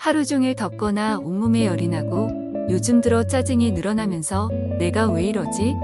하루 종일 덥거나 온몸에 열이 나고 요즘 들어 짜증이 늘어나면서 내가 왜 이러지?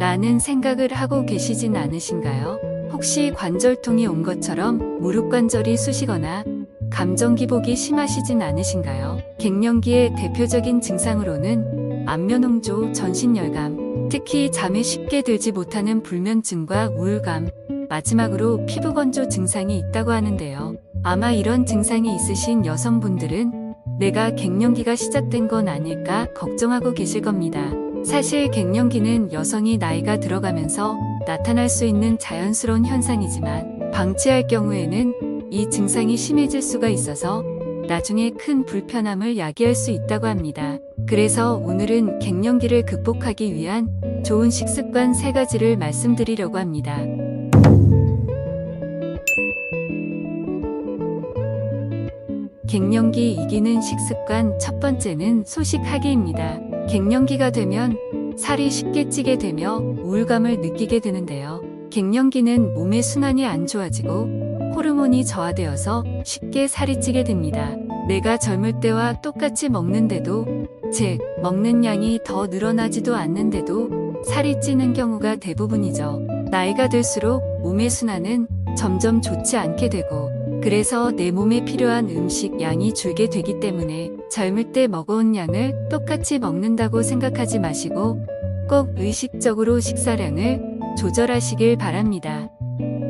라는 생각을 하고 계시진 않으신가요? 혹시 관절통이 온 것처럼 무릎 관절이 쑤시거나 감정 기복이 심하시진 않으신가요? 갱년기의 대표적인 증상으로는 안면홍조, 전신열감, 특히 잠에 쉽게 들지 못하는 불면증과 우울감, 마지막으로 피부 건조 증상이 있다고 하는데요. 아마 이런 증상이 있으신 여성분들은 내가 갱년기가 시작된 건 아닐까 걱정하고 계실 겁니다. 사실 갱년기는 여성이 나이가 들어가면서 나타날 수 있는 자연스러운 현상이지만 방치할 경우에는 이 증상이 심해질 수가 있어서 나중에 큰 불편함을 야기할 수 있다고 합니다. 그래서 오늘은 갱년기를 극복하기 위한 좋은 식습관 세 가지를 말씀드리려고 합니다. 갱년기 이기는 식습관 첫 번째는 소식하기입니다. 갱년기가 되면 살이 쉽게 찌게 되며 우울감을 느끼게 되는데요. 갱년기는 몸의 순환이 안 좋아지고 호르몬이 저하되어서 쉽게 살이 찌게 됩니다. 내가 젊을 때와 똑같이 먹는데도, 즉, 먹는 양이 더 늘어나지도 않는데도 살이 찌는 경우가 대부분이죠. 나이가 들수록 몸의 순환은 점점 좋지 않게 되고, 그래서 내 몸에 필요한 음식 양이 줄게 되기 때문에 젊을 때 먹어온 양을 똑같이 먹는다고 생각하지 마시고 꼭 의식적으로 식사량을 조절하시길 바랍니다.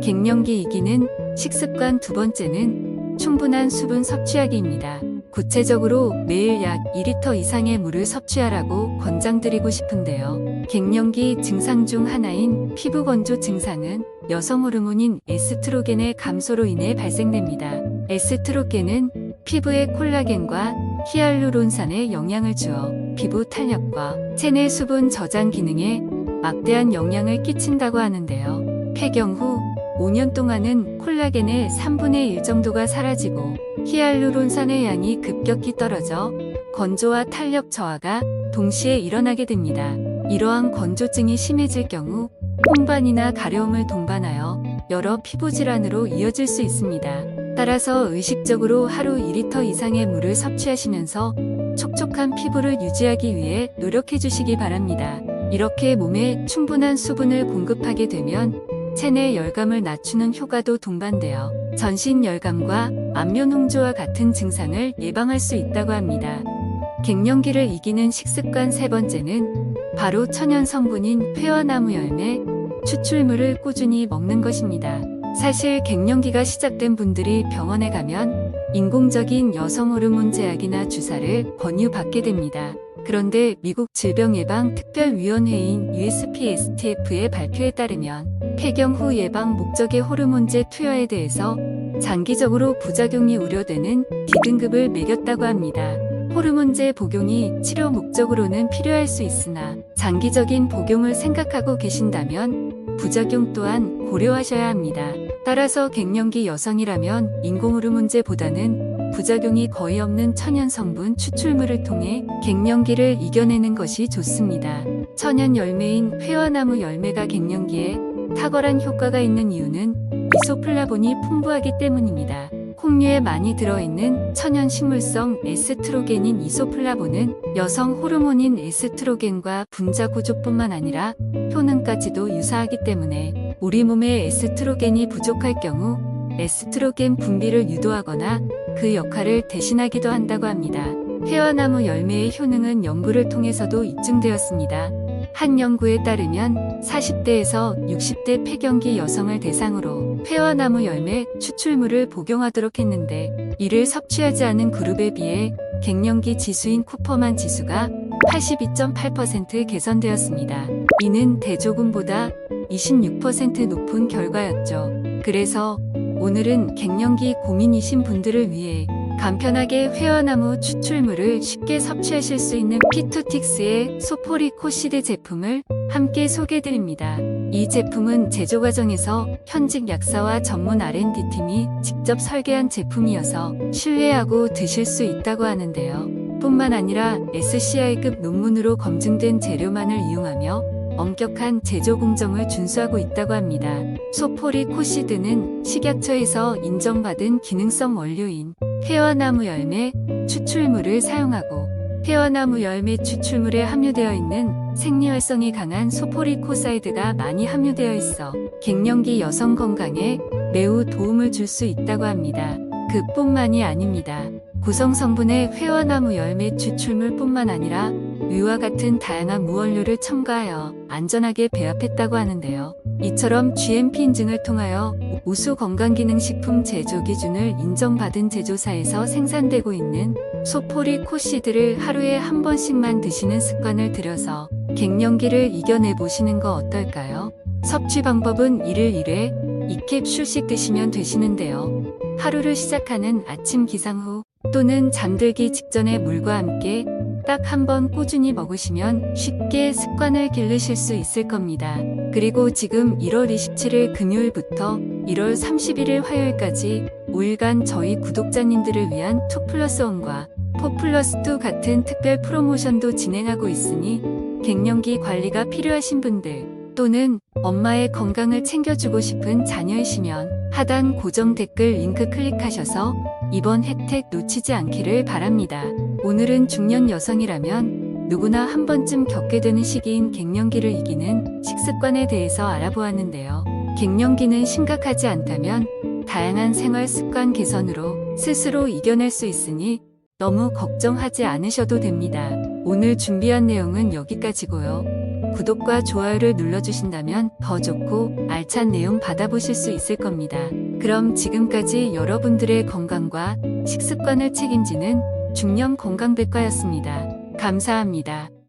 갱년기 이기는 식습관 두 번째는 충분한 수분 섭취하기입니다. 구체적으로 매일 약 2리터 이상의 물을 섭취하라고 권장드리고 싶은데요. 갱년기 증상 중 하나인 피부 건조 증상은 여성 호르몬인 에스트로겐의 감소로 인해 발생됩니다. 에스트로겐은 피부의 콜라겐과 히알루론산에 영향을 주어 피부 탄력과 체내 수분 저장 기능에 막대한 영향을 끼친다고 하는데요. 폐경 후 5년 동안은 콜라겐의 3분의 1 정도가 사라지고 히알루론산의 양이 급격히 떨어져 건조와 탄력 저하가 동시에 일어나게 됩니다. 이러한 건조증이 심해질 경우 홍반이나 가려움을 동반하여 여러 피부 질환으로 이어질 수 있습니다. 따라서 의식적으로 하루 2리터 이상의 물을 섭취하시면서 촉촉한 피부를 유지하기 위해 노력해 주시기 바랍니다. 이렇게 몸에 충분한 수분을 공급하게 되면 체내 열감을 낮추는 효과도 동반되어 전신 열감과 안면 홍조와 같은 증상을 예방할 수 있다고 합니다. 갱년기를 이기는 식습관 세 번째는 바로 천연 성분인 회화나무 열매, 추출물을 꾸준히 먹는 것입니다. 사실 갱년기가 시작된 분들이 병원에 가면 인공적인 여성 호르몬 제약이나 주사를 권유받게 됩니다. 그런데 미국 질병예방특별위원회인 USPSTF의 발표에 따르면 폐경 후 예방 목적의 호르몬제 투여에 대해서 장기적으로 부작용이 우려되는 D등급을 매겼다고 합니다. 호르몬제 복용이 치료 목적으로는 필요할 수 있으나 장기적인 복용을 생각하고 계신다면 부작용 또한 고려하셔야 합니다. 따라서 갱년기 여성이라면 인공호르몬제보다는 부작용이 거의 없는 천연 성분 추출물을 통해 갱년기를 이겨내는 것이 좋습니다. 천연 열매인 회화나무 열매가 갱년기에 탁월한 효과가 있는 이유는 이소플라본이 풍부하기 때문입니다. 콩류에 많이 들어있는 천연 식물성 에스트로겐인 이소플라본은 여성 호르몬인 에스트로겐과 분자 구조뿐만 아니라 효능까지도 유사하기 때문에 우리 몸에 에스트로겐이 부족할 경우 에스트로겐 분비를 유도하거나 그 역할을 대신하기도 한다고 합니다. 회화나무 열매의 효능은 연구를 통해서도 입증되었습니다. 한 연구에 따르면 40대에서 60대 폐경기 여성을 대상으로 회화나무 열매 추출물을 복용하도록 했는데 이를 섭취하지 않은 그룹에 비해 갱년기 지수인 쿠퍼만 지수가 82.8% 개선되었습니다. 이는 대조군보다 26% 높은 결과였죠. 그래서 오늘은 갱년기 고민이신 분들을 위해 간편하게 회화나무 추출물을 쉽게 섭취하실 수 있는 피투틱스의 소포리코시드 제품을 함께 소개드립니다. 이 제품은 제조 과정에서 현직 약사와 전문 R&D팀이 직접 설계한 제품이어서 신뢰하고 드실 수 있다고 하는데요. 뿐만 아니라 SCI급 논문으로 검증된 재료만을 이용하며 엄격한 제조 공정을 준수하고 있다고 합니다. 소포리 코시드는 식약처에서 인정받은 기능성 원료인 회화나무 열매 추출물을 사용하고 회화나무 열매 추출물에 함유되어 있는 생리활성이 강한 소포리코사이드가 많이 함유되어 있어 갱년기 여성 건강에 매우 도움을 줄 수 있다고 합니다. 그뿐만이 아닙니다. 구성 성분의 회화나무 열매 추출물뿐만 아니라 위와 같은 다양한 무원료를 첨가하여 안전하게 배합했다고 하는데요. 이처럼 GMP 인증을 통하여 우수 건강기능식품 제조 기준을 인정받은 제조사에서 생산되고 있는 소포리 코시드를 하루에 한 번씩만 드시는 습관을 들여서 갱년기를 이겨내 보시는 거 어떨까요? 섭취 방법은 1일 1회 2캡슐씩 드시면 되시는데요. 하루를 시작하는 아침 기상 후 또는 잠들기 직전에 물과 함께 딱 한 번 꾸준히 먹으시면 쉽게 습관을 기르실 수 있을 겁니다. 그리고 지금 1월 27일 금요일부터 1월 31일 화요일까지 5일간 저희 구독자님들을 위한 2 플러스 1과 4 플러스 2 같은 특별 프로모션도 진행하고 있으니 갱년기 관리가 필요하신 분들 또는 엄마의 건강을 챙겨주고 싶은 자녀이시면 하단 고정 댓글 링크 클릭하셔서 이번 혜택 놓치지 않기를 바랍니다. 오늘은 중년 여성이라면 누구나 한 번쯤 겪게 되는 시기인 갱년기를 이기는 식습관에 대해서 알아보았는데요. 갱년기는 심각하지 않다면 다양한 생활 습관 개선으로 스스로 이겨낼 수 있으니 너무 걱정하지 않으셔도 됩니다. 오늘 준비한 내용은 여기까지고요. 구독과 좋아요를 눌러주신다면 더 좋고 알찬 내용 받아보실 수 있을 겁니다. 그럼 지금까지 여러분들의 건강과 식습관을 책임지는 중년 건강백과였습니다. 감사합니다.